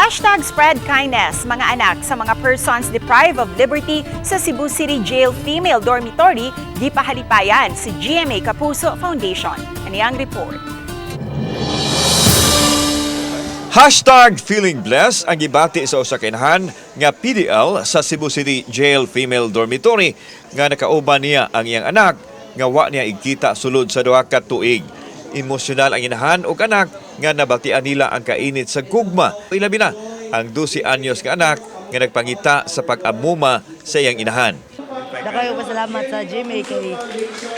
Hashtag spread kindness, mga anak sa mga persons deprived of liberty sa Cebu City Jail Female Dormitory, di pahalipayan si GMA Kapuso Foundation. Ano ang report? Hashtag feeling blessed ang gibati sa usakinhan nga PDL sa Cebu City Jail Female Dormitory nga nakauban niya ang iyang anak nga wa niya igkita sulod sa duha ka tuig. Emosyonal ang inahan o anak nga nabatian nila ang kainit sa gugma. Ilabi na ang 12 anyos nga anak nga nagpangita sa pag-amuma sa iyang inahan. Dakayo pasalamat sa Jimmy kay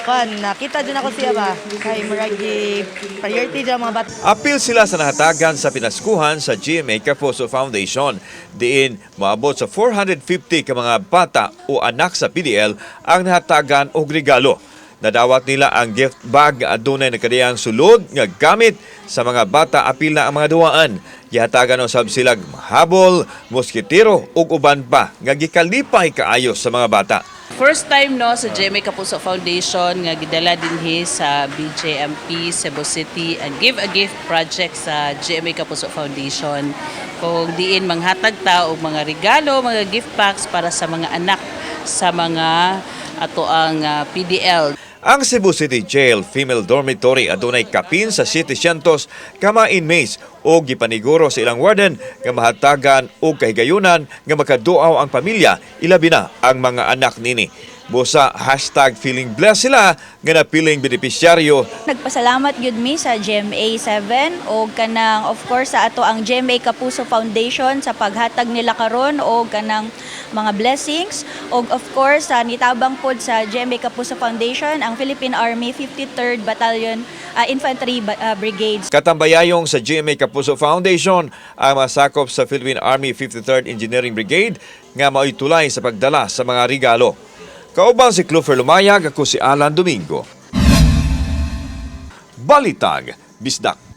kan nakita din ako siya ba kay muragi priority dyan mga bata. Apil sila sa nahatagan sa pinaskuhan sa GMA Caposo Foundation. Diin, maabot sa 450 ka mga bata o anak sa PDL ang nahatagan og regalo. Nadawat nila ang gift bag adunay nakadiyang sulod nga gamit sa mga bata apil na ang mga duwaan. Gihatagan usab sila habol, moskitero ug uban pa nga gikalipay kaayo sa mga bata. First time no sa GMA Kapuso Foundation nga gidala dinhi sa BJMP Cebu City and Give a Gift project sa GMA Kapuso Foundation. Kung diin manghatag ta og mga regalo, mga gift packs para sa mga anak sa mga ato ang ah, PDL. Ang Cebu City Jail Female Dormitory adunay kapin sa 700 kama inmates o gipaniguro sa ilang warden nga mahatagan og kahigayunan nga makaduaw ang pamilya ilabi na ang mga anak nini. Busa hashtag feeling blessed sila nga napiling benepisyaryo Nagpasalamat gyud mi sa GMA 7 o kanang of course sa ato ang GMA Kapuso Foundation sa paghatag nila karon o kanang mga blessings o of course sa nitabang pod sa GMA Kapuso Foundation ang Philippine Army 53rd Battalion ah, Infantry Ba- ah, Brigades. Katambayayong sa GMA Kapuso Foundation ang masakop sa Philippine Army 53rd Engineering Brigade nga mao'y tulay sa pagdala sa mga regalo. Kauban si Clover Lumayag, ako si Alan Domingo. Balitag, Bisdak.